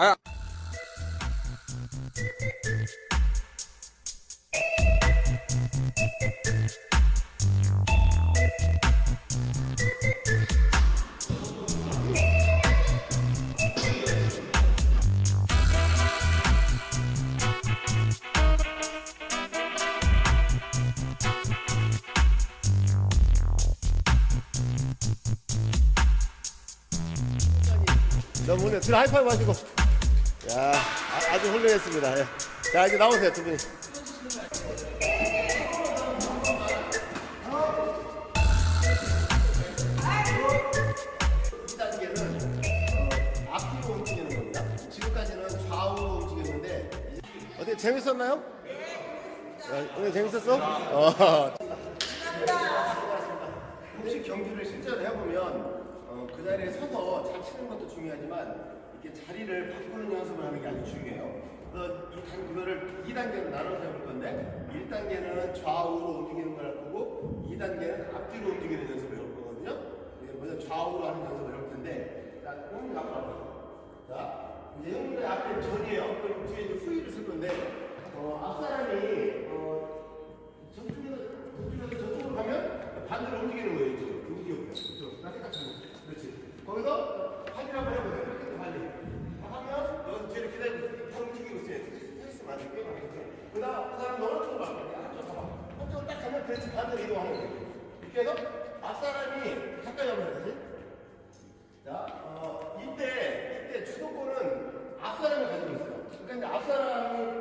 아. 너무 훌륭해. 들 하이파이브 하시고. 야, 아, 주 훌륭했습니다. 예. 자, 이제 나오세요, 두 분이. 재밌었나요? 네. 오늘 재밌었어? 어. 혹시 경기를 실제로 해보면 어, 그 자리에 서서 잘 치는 것도 중요하지만 이렇게 자리를 바꾸는 연습을 하는 게 아주 중요해요. 그래서 이 단, 그거를 2단계로 나눠서 해볼 건데 1단계는 좌우로 움직이는 걸 보고 2단계는 앞뒤로 움직이는 연습을 해볼 거거든요. 이제 먼저 좌우로 하는 연습을 해볼 텐데 자, 형님 앞으로. 자, 이제 형님들 앞에 전이에요. 그럼 뒤에 이제 후위를 쓸 건데 어, 앞사람이 어, 저쪽에서 저쪽에서 저쪽으로 가면 반대로 움직이는 거예요. 움직여보세요. 이쪽 나한테 같이 하고. 그렇지. 거기서 팔을 한번 해보세요. 이렇게 발리. 하면 여기서 뒤를 기다리고 다 움직이고 있어요. 스트레스 많이 빼고 그 다음 그 다음 어느 쪽으로 갈 거야? 한쪽 가봐. 한쪽으로 딱 가면 그렇지 반대로 이동하는 거예요. 이렇게 해서 앞사람이 가까이 하면 되지. 자, 어, 이때, 이때 주도권은 앞사람이 가지고 있어요. 그러니까 이제 앞사람이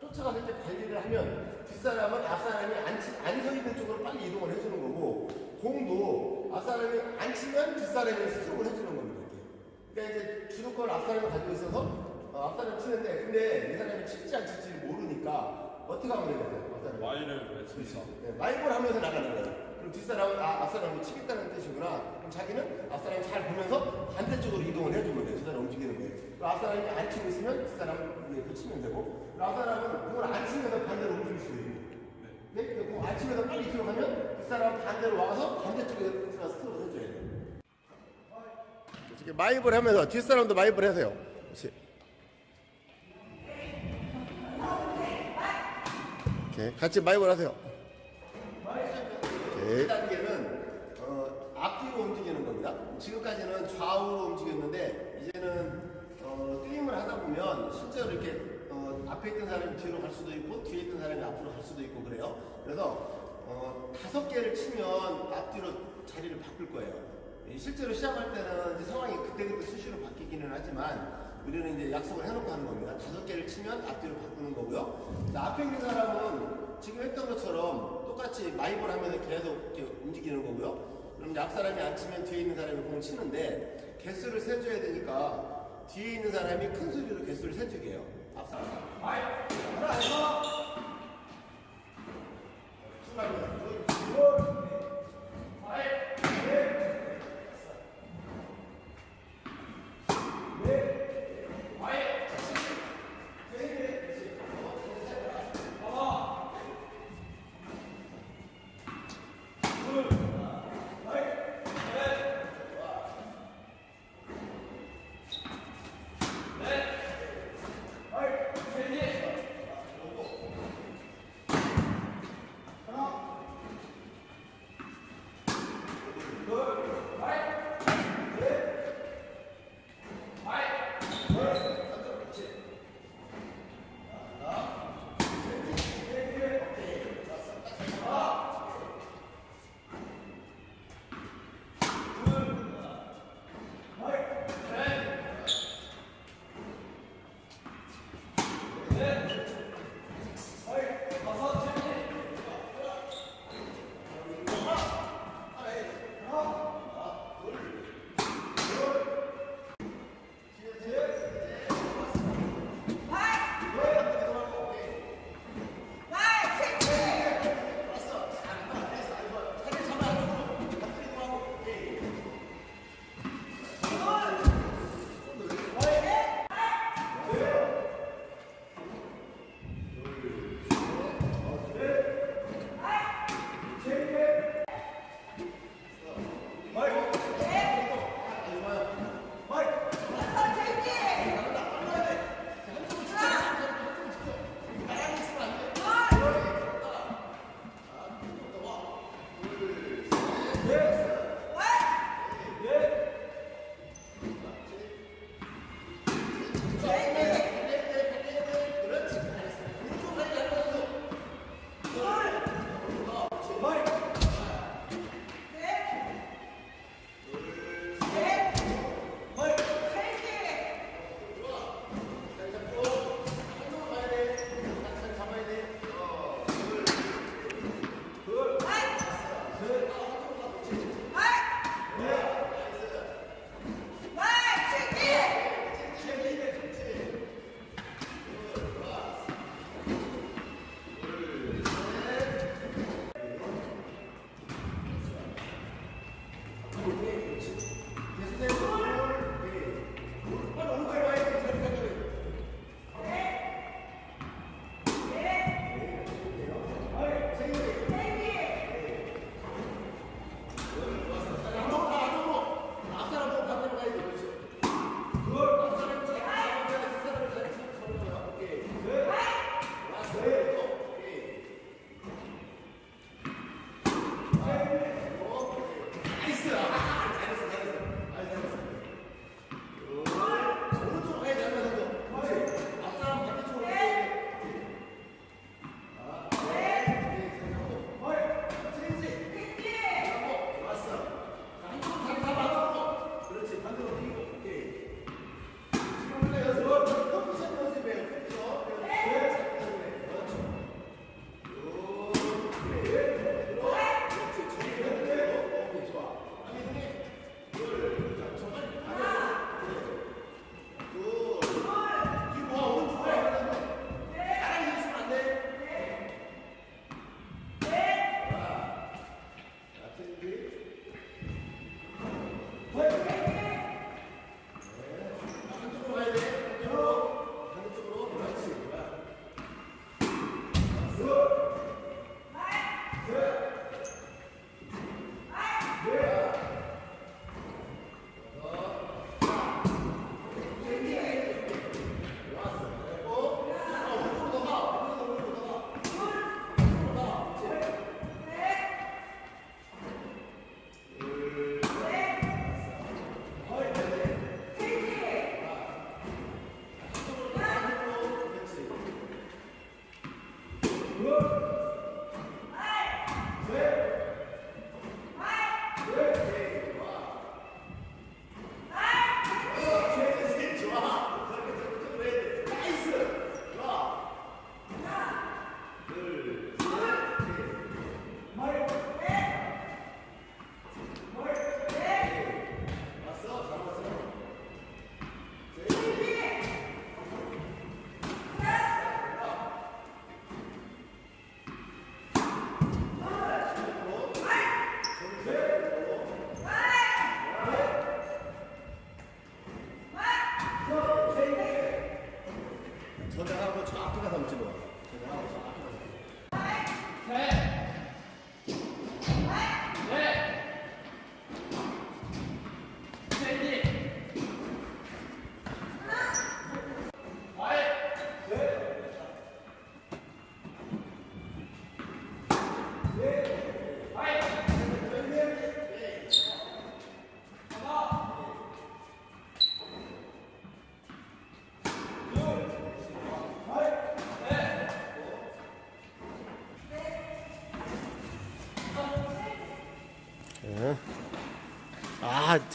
쫓아가서 이제 관리를 하면 뒷사람은 앞사람이 안, 치- 안서 있는 쪽으로 빨리 이동을 해주는 거고 공도 앞사람이 안 치면 뒷사람이 스트로크를 해주는 겁니다. 그러니까 이제 주도권을 앞사람이 가지고 있어서 어, 앞사람이 치는데 근데 이 사람이 칠지 안 칠지 모르니까 어떻게 하면 되겠어요? 와인을 외치면서 네, 마이볼 하면서 나가는 거예요. 그럼 뒷사람은 아, 앞사람이 치겠다는 뜻이구나. 그럼 자기는 앞사람이 잘 보면서 반대쪽으로 이동을 해주면 돼요. 뒷사람 움직이는 거예요. 그럼 앞사람이 안 치고 있으면 뒷사람 위에 그 치면 되고 그럼 앞사람은 그걸 안 치면서 반대로 움직일 수도 있고 네? 근데 그거 안 치면서 빨리 뒤로 가면 뒷사람 반대로 와서 반대쪽에 스트로크 해줘야 돼요. 이렇게 마이볼 하면서 뒷사람도 마이볼 하세요. 그렇지. 이렇게 같이 마이볼 하세요. 오케이. 1단계는 어, 앞뒤로 움직이는 겁니다. 지금까지는 좌우로 움직였는데 이제는 어, 게임을 하다 보면 실제로 이렇게 어, 앞에 있던 사람이 뒤로 갈 수도 있고 뒤에 있던 사람이 앞으로 갈 수도 있고 그래요. 그래서 어, 다섯 개를 치면 앞뒤로 자리를 바꿀 거예요. 이 실제로 시작할 때는 상황이 그때그때 수시로 바뀌기는 하지만 우리는 이제 약속을 해놓고 하는 겁니다. 다섯 개를 치면 앞뒤로 바꾸는 거고요. 자, 앞에 있는 사람은 지금 했던 것처럼 똑같이 마이볼 하면서 계속 이렇게 움직이는 거고요. 그럼 앞 사람이 안 치면 뒤에 있는 사람이 공을 치는데 개수를 세줘야 되니까 뒤에 있는 사람이 큰 소리로 개수를 세주게 해요. 앞 사람. 아,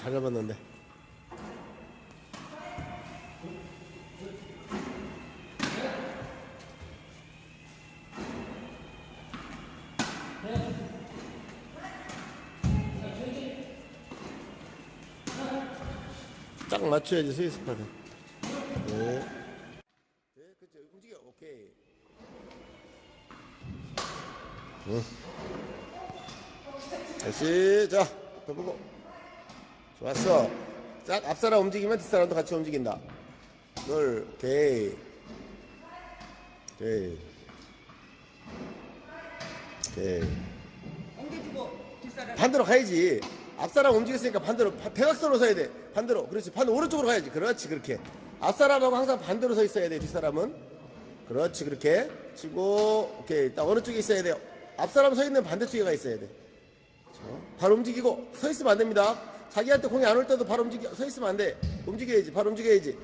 잘 잡았는데. 딱 맞춰야지 스위스파는. 네. 네, 그렇죠. 움직여. 오케이. 응. 다시 자, 앞에 보고. 좋았어. 쫙 앞사람 움직이면 뒷사람도 같이 움직인다. 둘, 오케이. 오케이. 오케이. 옮겨주고 뒷사람 반대로 가야지. 앞사람 움직였으니까 반대로 바- 대각선으로 서야 돼. 반대로. 그렇지. 반대 오른쪽으로 가야지. 그렇지. 그렇게. 앞사람하고 항상 반대로 서 있어야 돼. 뒷사람은. 그렇지. 그렇게. 치고 오케이. 딱 어느 쪽에 있어야 돼요. 앞사람 서 있는 반대쪽에 가 있어야 돼. 발 움직이고 서 있으면 안 됩니다. 자기한테 공이 안 올 때도 발 움직여 서 있으면 안 돼. 움직여야지. 발 움직여야지.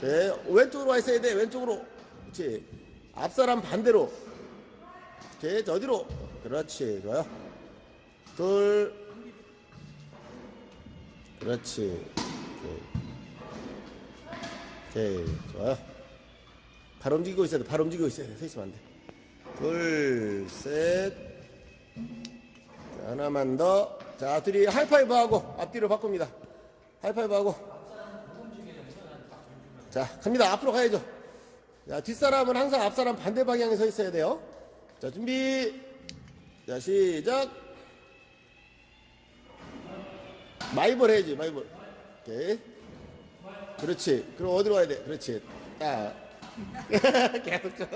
네. 왼쪽으로 와 있어야 돼. 왼쪽으로. 그렇지. 앞 사람 반대로. 오케이. 저 어디로? 그렇지. 좋아요. 둘 그렇지 오케이, 오케이. 좋아요 발 움직이고 있어야 돼 발 움직이고 있어야 돼 서 있으면 안 돼 둘 셋 하나만 더 자 둘이 하이파이브 하고 앞뒤로 바꿉니다. 하이파이브 하고. 자 갑니다. 앞으로 가야죠. 자 뒷사람은 항상 앞사람 반대 방향에 서 있어야 돼요. 자 준비. 자 시작. 마이볼 해야지 마이볼. 오케이. 그렇지. 그럼 어디로 가야 돼? 그렇지. 딱 계속 쳐.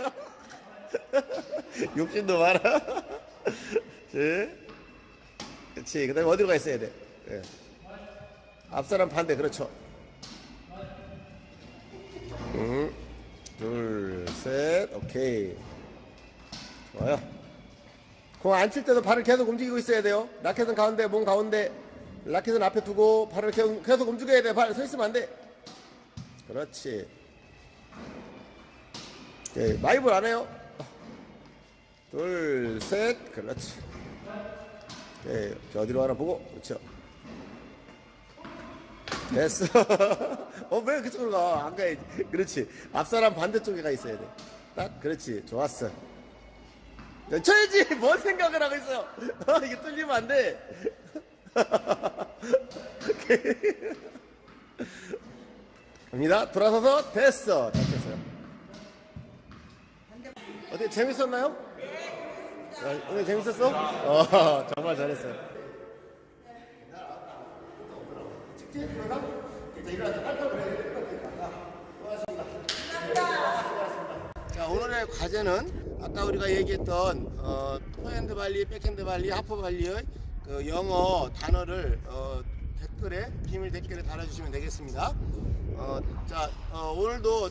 욕심도 많아. 네. 그렇지 그 다음에 어디로 가 있어야 돼 예. 앞사람 반대 그렇죠 음, 둘 셋 오케이 좋아요 공 안 칠 때도 발을 계속 움직이고 있어야 돼요. 라켓은 가운데, 몸 가운데. 라켓은 앞에 두고 발을 계속, 계속 움직여야 돼. 발 서 있으면 안 돼. 그렇지. 오케이. 마이볼 안 해요. 둘, 셋. 그렇지. 저 어디로 가나 보고. 그렇죠. 됐어. 어, 왜 그쪽으로 가? 안 가야지. 그렇지. 앞사람 반대쪽에 가 있어야 돼. 딱, 그렇지. 좋았어. 야, 쳐야지 뭔 생각을 하고 있어요 어, 이게 뚫리면 안 돼 갑니다 돌아서서 됐어 잘 쳤어요 어때 재밌었나요? 네 오늘 재밌었어? 어 정말 잘했어요 자 오늘의 과제는 아까 우리가 얘기했던 어, 포핸드 발리, 백핸드 발리, 하프 발리의 그 영어 단어를 어, 댓글에 비밀 댓글에 달아주시면 되겠습니다. 어, 자 어, 오늘도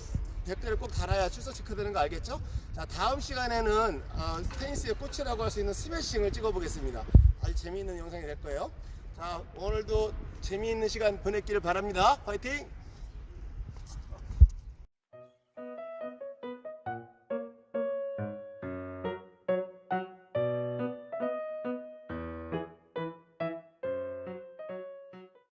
댓글을 꼭 달아야 출석 체크되는 거 알겠죠? 자 다음 시간에는 어, 테니스의 꽃이라고 할 수 있는 스매싱을 찍어보겠습니다. 아주 재미있는 영상이 될 거예요. 자 오늘도 재미있는 시간 보냈기를 바랍니다. 화이팅!